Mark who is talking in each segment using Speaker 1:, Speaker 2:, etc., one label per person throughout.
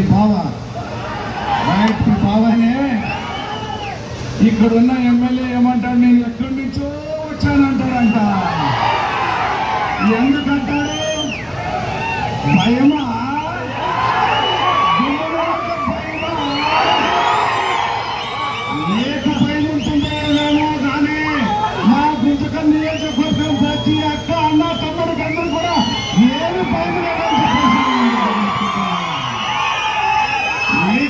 Speaker 1: బావ. రాయటి బావనే. ఇక్కడున్న ఎమ్మెల్యే ఏమంటాడు? నేను ఎక్కడి నుంచో వచ్చానంటాడంట. ఎందుకంటాడు? భయమా?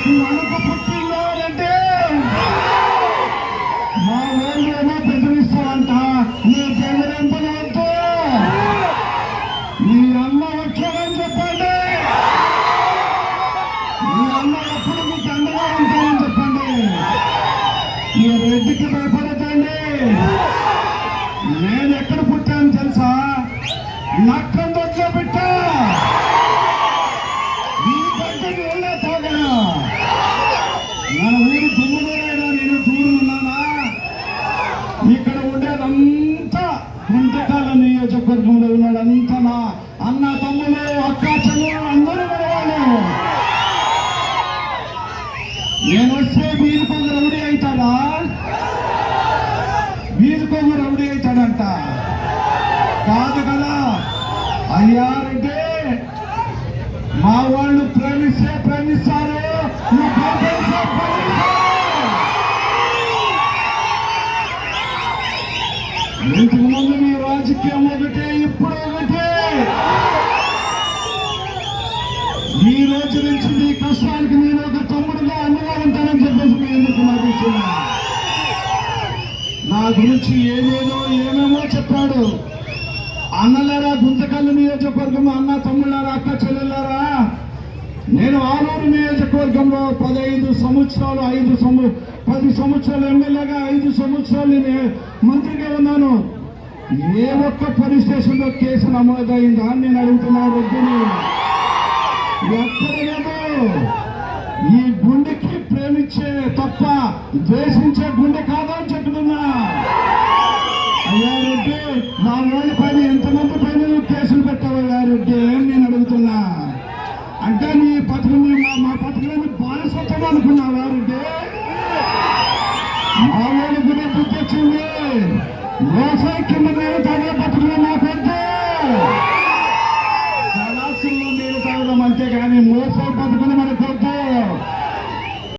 Speaker 1: మనకు వణుకు పుట్టిందో అంటే మా ఊళ్ళో ఏమో బెదిరిస్తారంట నీ బెదిరింపనవద్దు నీ అమ్మ వచ్చాడని చెప్పండి. నీ అమ్మ ఎప్పుడు మీకు అండగా ఉంటానని చెప్పండి. ఈ రెడ్డికి భయపడతండి నేను ఎక్కడ పుట్టాను తెలుసా? నక్కం మన నేను చూడున్నానా ఇక్కడ ఉండేదంతా గుంటకాల నియోజకవర్గంలో ఉన్నాడంతా నా అన్న తమ్ములు అక్క చెల్లెలు అందరూ వెళ్ళాలి. నేను వస్తే వీధి కొంగు రౌడీ అవుతాడా? వీధి కొంగు రౌడీ అవుతాడంట. కాదు కదా? అయ్యారంటే మా వాళ్ళు ప్రేమిస్తే ప్రేమిస్తా ఇంతకుముందు మీ రాజకీయం ఒకటే ఇప్పుడు ఒకటే. ఈ రోజు నుంచి మీ కష్టానికి నేను ఒక తమ్ముడుగా అన్నగా ఉంటానని చెప్పేసి మీ ఎందుకు మాటిస్తున్నా. నా గురించి ఏదేదో ఏమేమో చెప్పాడు. అన్నలారా గుంతకల్లు నియోజకవర్గం అన్న తమ్ముళ్ళారా అక్క చెల్లెళ్ళారా? నేను ఆలూరు నియోజకవర్గంలో పదహైదు సంవత్సరాలు ఐదు సంవ పది సంవత్సరాలు ఎమ్మెల్యేగా ఐదు సంవత్సరాలు నేను మంత్రిగా ఉన్నాను. ఏ ఒక్క పోలీస్ స్టేషన్లో కేసు నమోదైందా అని నేను అడుగుతున్నా రెడ్డిని ఎక్కడ ఈ గుండెకి ప్రేమించే తప్ప ద్వేషించే గుండె కాదు. పథకం మా పథకాన్ని బానిసత్వం అనుకున్నావారంటే మామూలు కూడా గుర్తొచ్చింది. వ్యవసాయ కింద నేను తాగే పథకంలో మా పెద్ద. జలాశయంలో నేను అంతే కానీ మోసే పథకం